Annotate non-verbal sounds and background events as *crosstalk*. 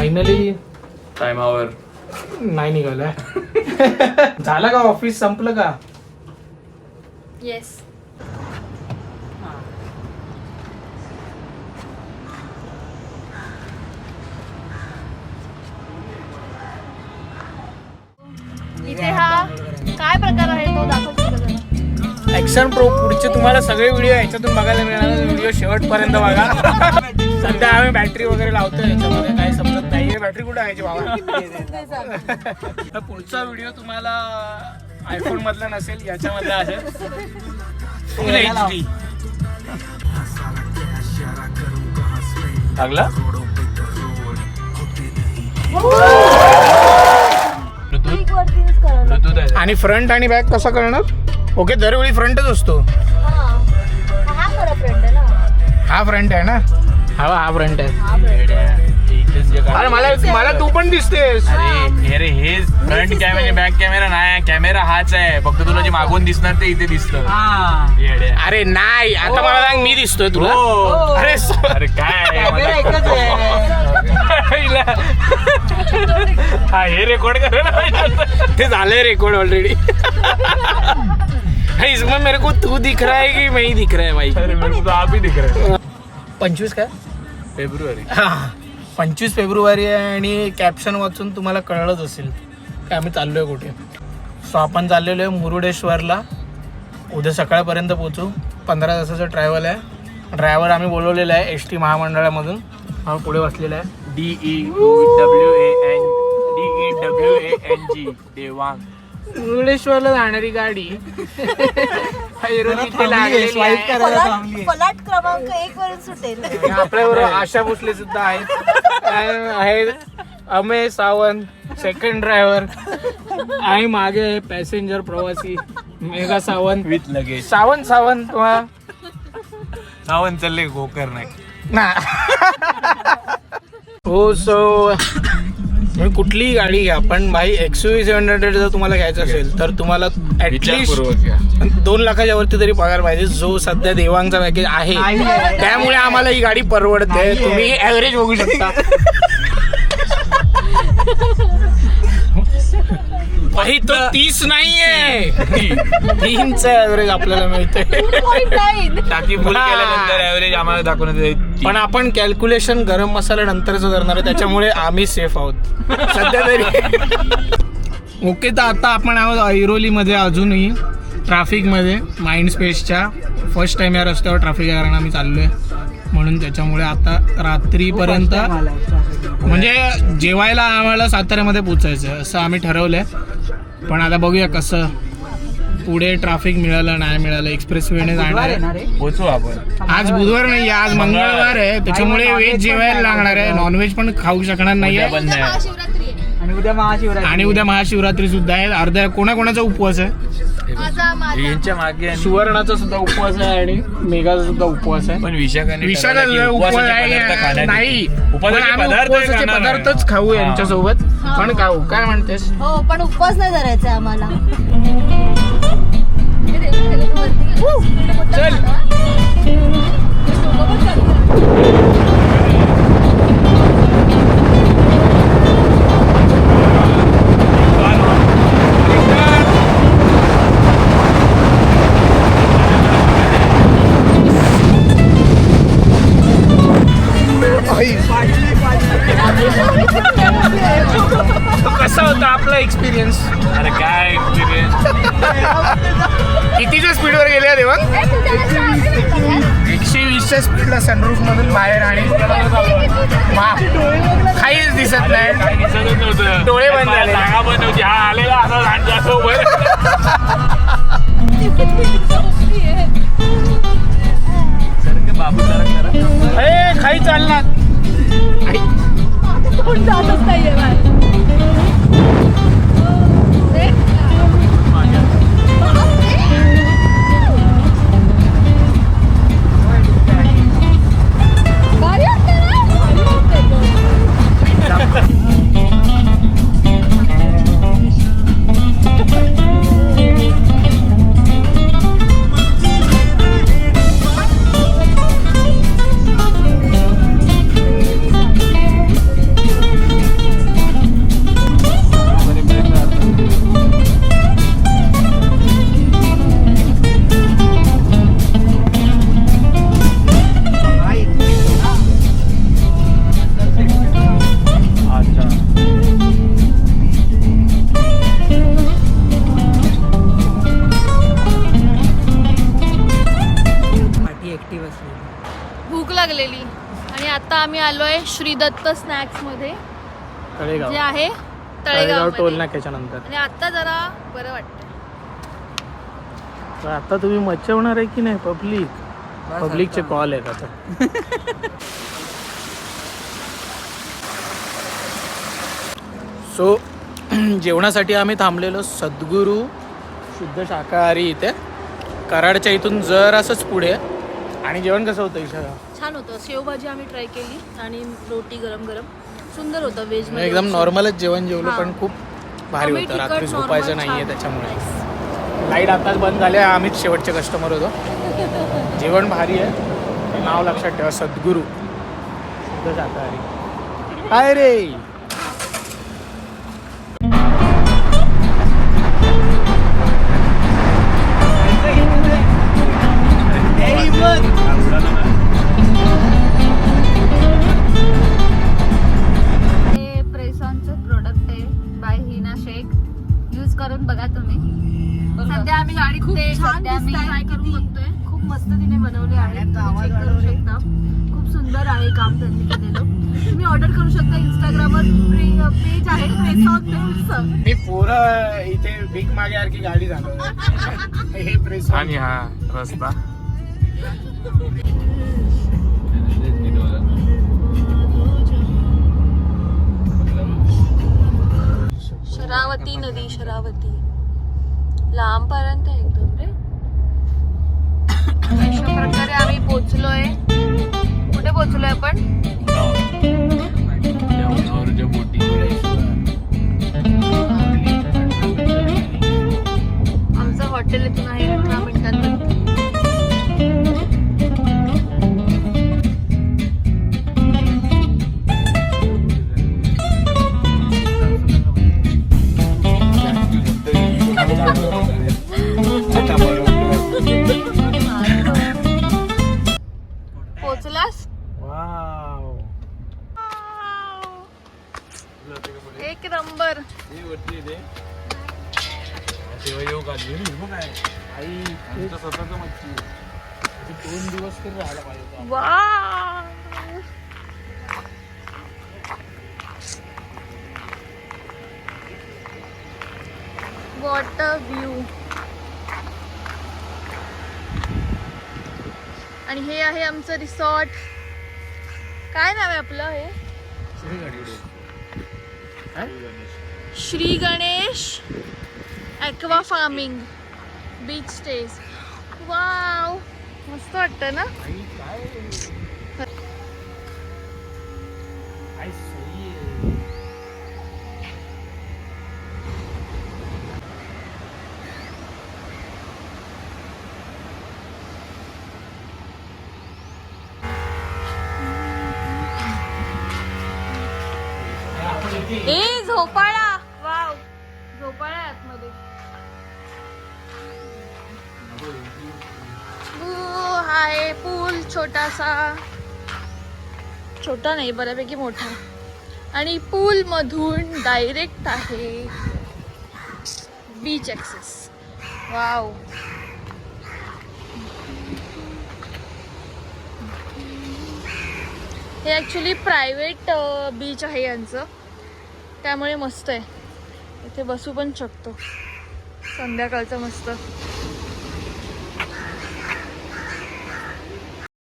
Finally टायमावर नाही निघालाय. *laughs* झालं का ऑफिस संपलं का? येस इथे हा. ऍक्शन प्रो पुढचे तुम्हाला सगळे व्हिडिओ याच्यातून बघायला मिळणार. व्हिडिओ शेवटपर्यंत बघा. सध्या आम्ही बॅटरी वगैरे लावतोय याच्यामध्ये काही समजत नाहीये. बॅटरी कुठे आहे बाबा पुढचा व्हिडिओ तुम्हाला आयफोन मधला नसेल याच्यामधला असेल फुल एच डी लागला? आणि फ्रंट आणि बॅक कसा करणार? ओके दरवेळी फ्रंटच असतो. हा. हा हा फ्रंट आहे ना? हा हा फ्रंट आहे. हा अरे. मला मला तू पण दिसतेस. अरे हे फ्रंट कॅमेरा बॅक कॅमेरा नाही. कॅमेरा हाच आहे. फक्त तुला जे मागून दिसणार ते इथे दिसतं. अरे नाही. आता मला सांग मी दिसतोय तुला. हो. अरे काय *laughs* हा हे रेकॉर्ड करायला *laughs* ते झालंय रेकॉर्ड ऑलरेडी इसमें मेरे को तू दिख रहा है कि मैं ही दिख रहा है भाई? अरे मेरे को तो आप ही दिख रहे हैं। पंचवीस काय? फेब्रुवारी. हा. पंचवीस फेब्रुवारी आहे आणि कॅप्शन वाचून तुम्हाला कळलंच असेल. की आम्ही चाललोय कुठे? सो आपण चाललेलो आहे मुरुडेश्वरला. उद्या सकाळपर्यंत पोचू पंधरा तासाचं ट्रॅव्हल आहे. ड्रायव्हर आम्ही बोलवलेला आहे एस टी महामंडळामधून. हा पुढे बसलेला आहे. D E W A N W A N G Devang मुरुडेश्वरला जाणारी गाडी. ऐरोली इथे लागलेली आहे. फलाट फलाट क्रमांक एक वरून सुटेल. आणि आपल्याबरोबर आशा भोसले सुद्धा आहेत. आणि अमेय सावंत सेकंड ड्रायव्हर आणि मागे पॅसेंजर प्रवासी मेघा सावंत. विथ लगेज सावंत सावंत वा- सावंत चालले गोकर नाही. ना. हो सो तुम्ही कुठलीही गाडी घ्या. पण भाई एक्स यू सेव्हन हंड्रेड जर तुम्हाला घ्यायचं असेल तर तुम्हाला ऍटलिस्ट. दोन लाखाच्या वरती तरी पगार पाहिजे. जो सध्या देवांगचा पॅकेज आहे त्यामुळे आम्हाला ही गाडी परवडते. तुम्ही ऍव्हरेज बघू शकता. *laughs* भाई तो तीस नाहीये. तीनचा ऍव्हरेज आपल्याला मिळते *laughs* Point nine. टाकी फुल हा. केल्यानंतर ऍव्हरेज आम्हाला दाखवण्यात येईल पण आपण कॅल्क्युलेशन गरम मसाला नंतरच करणार आहे त्याच्यामुळे आम्ही सेफ आहोत. सध्या तरी. *laughs* ओके तर आता आपण आहोत ऐरोलीमध्ये अजूनही ट्रॅफिकमध्ये माइंड स्पेसच्या फर्स्ट टाइम या रस्त्यावर ट्रॅफिक कारण आम्ही चाललोय. म्हणून त्याच्यामुळे आता रात्रीपर्यंत म्हणजे जेवायला आम्हाला साताऱ्यामध्ये पोचायचं आहे असं आम्ही ठरवलंय. पण आता बघूया कसं पुढे ट्रॅफिक मिळालं नाही मिळालं एक्सप्रेस वेने जाणार आहे. पोचू आपण. आज बुधवार नाही आज मंगळवार. आहे. त्याच्यामुळे व्हेज जेवायला लागणार आहे. नॉनव्हेज पण खाऊ शकणार नाहीये उद्या बंद आहे. महाशिवरात्री आहे. आणि उद्या महाशिवरात्री. आणि उद्या महाशिवरात्री सुद्धा आहे. अर्ध्या कोणाकोणाचा उपवास आहे? यांच्या मागे सुवर्णाचा सुद्धा उपवास आहे आणि मेघाचा सुद्धा उपवास आहे पण विशाखाने विशाखा ठरवलं की उपवास उपवासाचे पदार्थ आहे खाण्यात नाही उपवासाचे. पदार्थच खाऊ हा. यांच्यासोबत पण खाऊ काय म्हणतेस हो पण उपवास नाही करायचा आम्हाला चल एकशे वीसच्या स्पीडला सनरूफ मधून बाहेर आणि काहीच दिसत नाही. काही डोळे बंद झाले. जागा बंद होती हा आलेला असा लांडगा सोबत बाबू जरा ए खाई चालणार. कोण जातच नाहीये आम्ही आलोय श्री दत्त स्नॅक्समध्ये. तळेगाव. जे आहे तळेगाव टोल नाक्याच्या नंतर. आणि आता जरा बरं वाटतं आता तुम्ही मच्छवणार आहे की नाही? पब्लिक पब्लिकचे कॉल आहेत आता. *laughs* सो *clears throat* जेवणासाठी आम्ही थांबलेलो सद्गुरू शुद्ध शाकाहारी इथे. कराडच्या इथून जर असंच पुढे. आणि जेवण कसं होतं इशा छान होतं. शेवभाजी आम्ही ट्राय केली आणि रोटी गरम गरम सुंदर होतं व्हेज एकदम नॉर्मलच जेवण जेवलो. पण खूप भारी होतं. रात्री झोपायचं छान. नाहीये त्याच्यामुळे. लाइट आताच बंद झाले आम्हीच शेवटचे कस्टमर होतो. जेवण भारी आहे. नाव लक्षात ठेवा सद्गुरू. शुद्ध शाकाहारी काय रे? गाडीत ते सध्या आम्ही ट्राय करून बघतोय. खूप मस्त तिने बनवले आहे तुम्ही check करू शकता. खूप सुंदर आहे काम त्यांनी केलेलं. तुम्ही ऑर्डर करू शकता इंस्टाग्रामवर पेज आहे. प्रेसॉन पोरं इथे भीक माग्यासारखी गाडी झालो हे प्रेस आणि हा रस्ता. शरावती नदी शरावती. लांबपर्यंत आहे एकदम रे. अशा प्रकारे आम्ही पोचलोय कुठे पोचलोय आपण? आमचं हॉटेल इथून आहे अठरा मिनिटांवर. नंबर आई दोन दिवस तरी राहायला पाहिजे. वा वॉटर व्ह्यू आणि हे आहे आमचं रिसॉर्ट काय नाव आहे आपलं हे? काय? Shri Ganesh aqua farming beach stage. Wow मस्त वाटतं ना? ए झोपाळा. छोटासा. छोटा नाही बऱ्यापैकी मोठा. आणि पूल मधून डायरेक्ट आहे बीच ॲक्सेस वाव हे ॲक्च्युली प्रायव्हेट बीच आहे यांचं. त्यामुळे मस्त आहे. इथे बसू पण शकतो. संध्याकाळचं मस्त.